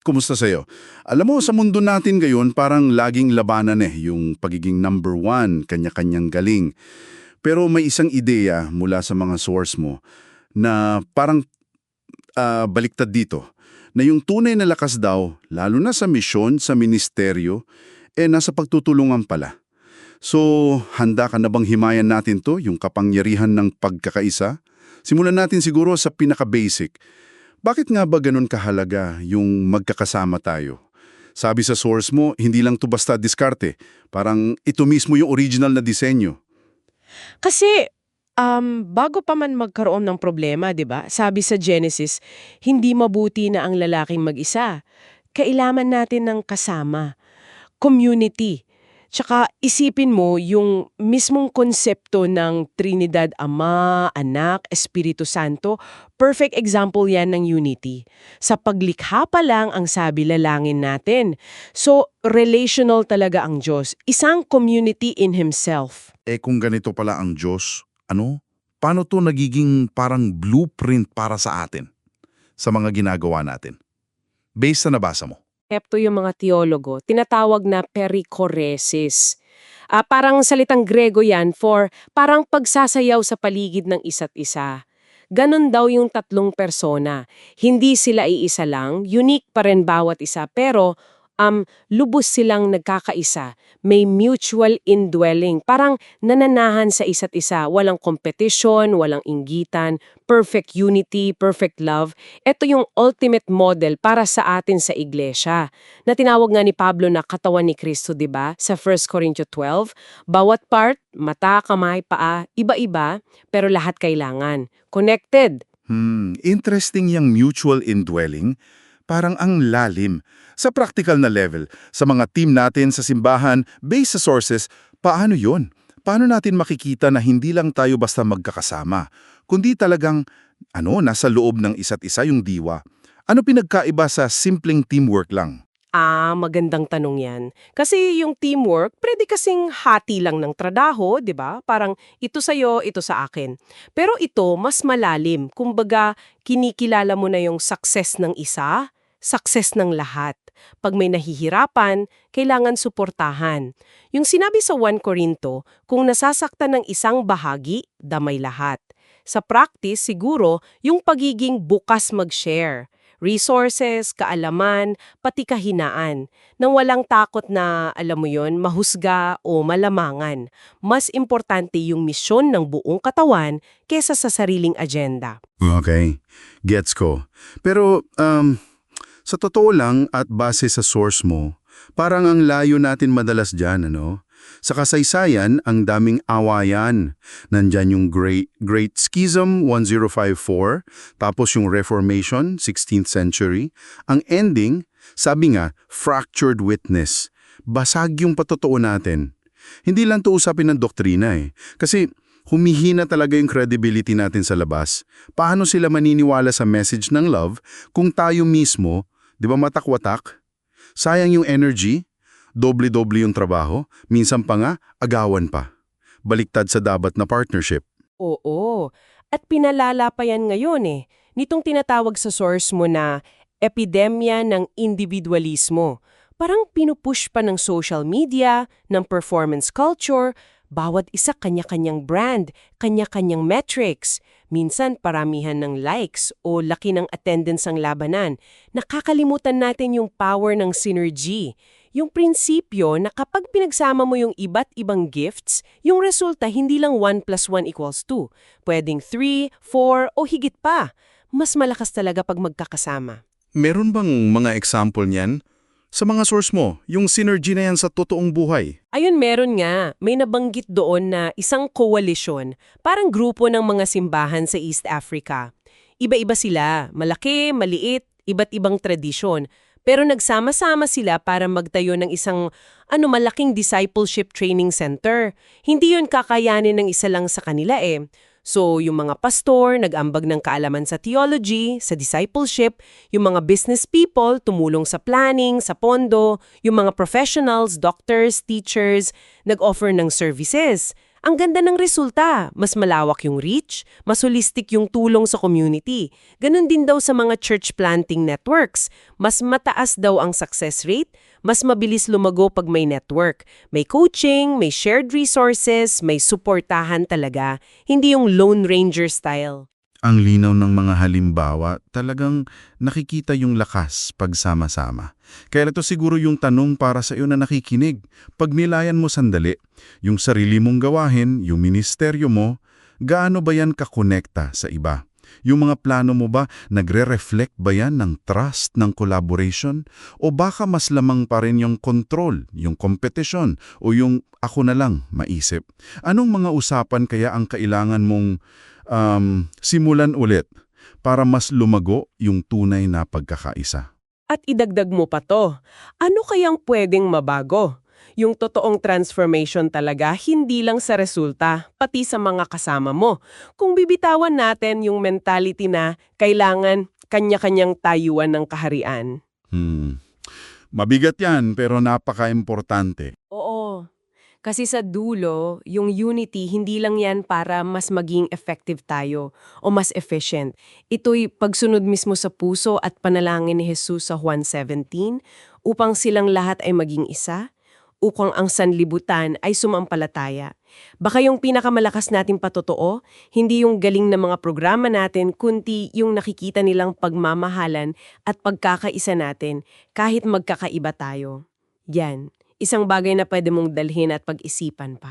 Kumusta sa'yo? Alam mo, sa mundo natin ngayon, parang laging labanan eh, yung pagiging number one, kanya-kanyang galing. Pero may isang ideya mula sa mga source mo na parang ah, baliktad dito, na yung tunay na lakas daw, lalo na sa misyon, sa ministeryo, eh nasa pagtutulungan pala. So, handa ka na bang himayan natin to, yung kapangyarihan ng pagkakaisa? Simulan natin siguro sa pinaka-basic. Bakit nga ba ganun kahalaga yung magkakasama tayo? Sabi sa source mo, hindi lang to basta diskarte. Parang ito mismo yung original na disenyo. Kasi, um, bago pa man magkaroon ng problema, di ba? Sabi sa Genesis, hindi mabuti na ang lalaking mag-isa. Kailangan natin ng kasama, community. Tsaka isipin mo yung mismong konsepto ng Trinidad Ama, Anak, Espiritu Santo, perfect example yan ng unity. Sa paglikha pa lang ang sabi lalangin natin. So, relational talaga ang Diyos. Isang community in Himself. Eh kung ganito pala ang Diyos, ano? Paano to nagiging parang blueprint para sa atin? Sa mga ginagawa natin? Based sa nabasa mo. Epto yung mga teologo, tinatawag na perikoresis. Ah, parang salitang Grego yan for parang pagsasayaw sa paligid ng isa't isa. Ganon daw yung tatlong persona. Hindi sila iisa lang, unique pa rin bawat isa, pero um, lubos silang nagkakaisa. May mutual indwelling. Parang nananahan sa isa't isa. Walang competition, walang inggitan, perfect unity, perfect love. Ito yung ultimate model para sa atin sa iglesia. Na tinawag nga ni Pablo na katawan ni Kristo, di ba? Sa 1 Corinthians 12, bawat part, mata, kamay, paa, iba-iba, pero lahat kailangan. Connected. Hmm, interesting yung mutual indwelling. Parang ang lalim. Sa practical na level, sa mga team natin sa simbahan, based sa sources, paano yon? Paano natin makikita na hindi lang tayo basta magkakasama, kundi talagang, ano, nasa loob ng isa't isa yung diwa? Ano pinagkaiba sa simpleng teamwork lang? Ah, magandang tanong yan. Kasi yung teamwork, pwede kasing hati lang ng trabaho, di ba? Parang ito sa'yo, ito sa akin. Pero ito, mas malalim. Kumbaga, kinikilala mo na yung success ng isa, success ng lahat. Pag may nahihirapan, kailangan suportahan. Yung sinabi sa 1 Corinto, kung nasasaktan ng isang bahagi, damay lahat. Sa practice, siguro, yung pagiging bukas mag-share resources, kaalaman, pati kahinaan, nang walang takot na, alam mo yon, mahusga o malamangan. Mas importante yung misyon ng buong katawan kesa sa sariling agenda. Okay, gets ko. Pero, um, sa totoo lang at base sa source mo, parang ang layo natin madalas dyan, ano? Sa kasaysayan, ang daming awayan. Nandyan yung Great, Great Schism 1054, tapos yung Reformation, 16th century. Ang ending, sabi nga, fractured witness. Basag yung patotoo natin. Hindi lang to usapin ng doktrina eh. Kasi humihina talaga yung credibility natin sa labas. Paano sila maniniwala sa message ng love kung tayo mismo, di ba matakwatak? Sayang yung energy, doble-doble yung trabaho, minsan pa nga, agawan pa. Baliktad sa dapat na partnership. Oo. At pinalala pa yan ngayon eh. Nitong tinatawag sa source mo na epidemya ng individualismo. Parang pinupush pa ng social media, ng performance culture, bawat isa kanya-kanyang brand, kanya-kanyang metrics. Minsan paramihan ng likes o laki ng attendance ang labanan. Nakakalimutan natin yung power ng synergy. Yung prinsipyo na kapag pinagsama mo yung iba't ibang gifts, yung resulta hindi lang 1 plus 1 equals 2. Pwedeng 3, 4 o higit pa. Mas malakas talaga pag magkakasama. Meron bang mga example niyan? Sa mga source mo, yung synergy na yan sa totoong buhay. Ayun, meron nga. May nabanggit doon na isang coalition, parang grupo ng mga simbahan sa East Africa. Iba-iba sila, malaki, maliit, iba't ibang tradisyon. Pero nagsama-sama sila para magtayo ng isang ano malaking discipleship training center. Hindi yun kakayanin ng isa lang sa kanila eh. So, yung mga pastor, nag-ambag ng kaalaman sa theology, sa discipleship, yung mga business people, tumulong sa planning, sa pondo, yung mga professionals, doctors, teachers, nag-offer ng services. Ang ganda ng resulta. Mas malawak yung reach, mas holistic yung tulong sa community. Ganon din daw sa mga church planting networks. Mas mataas daw ang success rate, mas mabilis lumago pag may network. May coaching, may shared resources, may suportahan talaga. Hindi yung Lone Ranger style. Ang linaw ng mga halimbawa, talagang nakikita yung lakas pagsama-sama. Kaya ito siguro yung tanong para sa iyo na nakikinig. Pag nilayan mo sandali, yung sarili mong gawahin, yung ministeryo mo, gaano ba yan kakonekta sa iba? Yung mga plano mo ba, nagre-reflect ba yan ng trust, ng collaboration? O baka mas lamang pa rin yung control, yung competition, o yung ako na lang maisip? Anong mga usapan kaya ang kailangan mong um, simulan ulit para mas lumago yung tunay na pagkakaisa? At idagdag mo pa to, ano kayang pwedeng mabago? Yung totoong transformation talaga hindi lang sa resulta, pati sa mga kasama mo. Kung bibitawan natin yung mentality na kailangan kanya-kanyang tayuan ng kaharian. Hmm. Mabigat yan pero napaka-importante. Oo. Kasi sa dulo, yung unity, hindi lang yan para mas maging effective tayo o mas efficient. Ito'y pagsunod mismo sa puso at panalangin ni Jesus sa Juan 17 upang silang lahat ay maging isa, upang ang sanlibutan ay sumampalataya. Baka yung pinakamalakas nating patotoo, hindi yung galing na mga programa natin, kundi yung nakikita nilang pagmamahalan at pagkakaisa natin kahit magkakaiba tayo. Yan, isang bagay na pwede mong dalhin at pag-isipan pa.